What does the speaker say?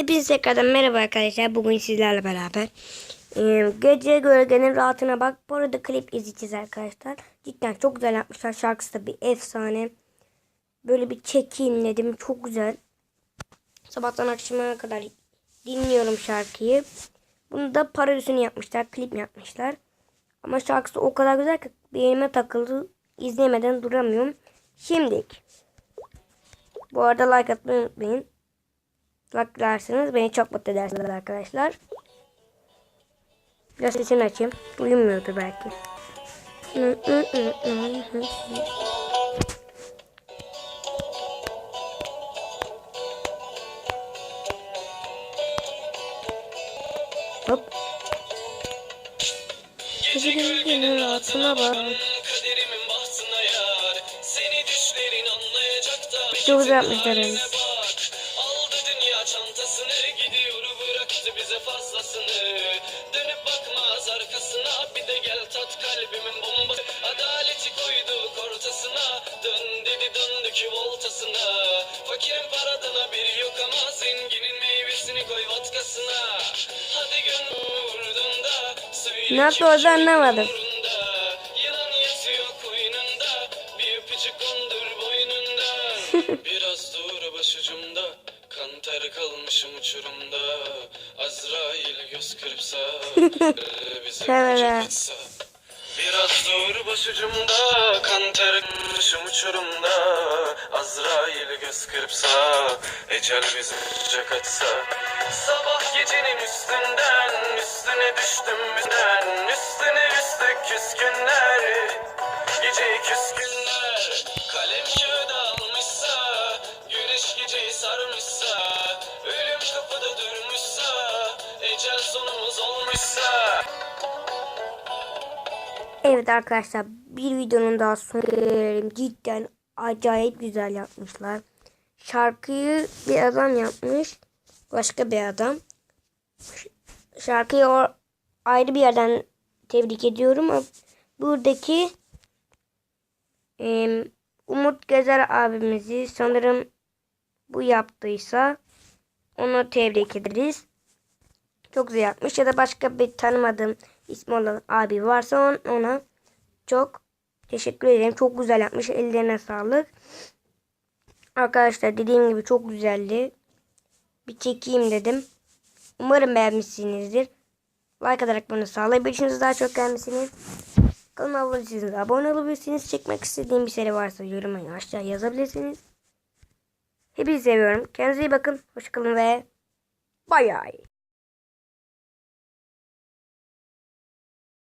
Hepinize tekrardan merhaba arkadaşlar. Bugün sizlerle beraber e, Gece Gölgenin Rahatına Bak. Bu arada klip izleyeceğiz arkadaşlar. Cidden çok güzel yapmışlar. Şarkısı da bir efsane. Böyle bir çekeyim dedim. Çok güzel. Sabahtan akşama kadar dinliyorum şarkıyı. Bunu da parodisini yapmışlar. Klip yapmışlar. Ama şarkısı o kadar güzel ki beynime takıldı. İzlemeden duramıyorum. Şimdilik. Bu arada like atmayı unutmayın. Like beni çok mutlu edersiniz arkadaşlar. Biraz sesini açayım. Duyulmuyordur belki. Hop. Gece gölgenin rahatına bak. Çok güzel yapmışlar yani. Ortasına. Dön dedi döndük voltasına. Fakirin paradan haberi yok ama zenginin meyvesini koy vodkasına. Hadi gönlümü vurdun da söyle Ne yaptı orada anlamadım. Yılan yatıyor koynunda Bir öpücük kondur boynunda Biraz dur başucumda Kan ter kalmışım uçurumda Azrail göz kırpsa Bizi Evet. Biraz dur başucumda Kan ter kalmışım uçurumda. Azrail göz kırpsa Ecel bizi öpecek etsa Sabah gecenin üstünden Üstüne düştüm üstünden Üstüne üstlük küskünler Geceyi küskünler. Kalem kağıda almışsa Güneş geceyi sarmışsa. Ölüm kapıda durmuşsa Ecel sonumuz olmuşsa Evet arkadaşlar bir videonun daha sonuna gelelim. Cidden acayip güzel yapmışlar. Şarkıyı bir adam yapmış. Başka bir adam. Şarkıyı o ayrı bir yerden tebrik ediyorum. Buradaki Umut Gezer abimizi sanırım bu yaptıysa onu tebrik ederiz. Çok güzel yapmış ya da başka bir tanımadığım ismi olan abi varsa on- ona çok teşekkür ederim. Çok güzel yapmış. Ellerine sağlık. Arkadaşlar dediğim gibi çok güzeldi. Bir çekeyim dedim. Umarım beğenmişsinizdir. Like atarak bunu sağlayabilirsiniz. Daha çok gelmesini. Kanalıma değilseniz abone olabilirsiniz. Çekmek istediğim bir seri varsa yoruma aşağı yazabilirsiniz. Hepinizi seviyorum. Kendinize iyi bakın. Hoşçakalın ve bay bay.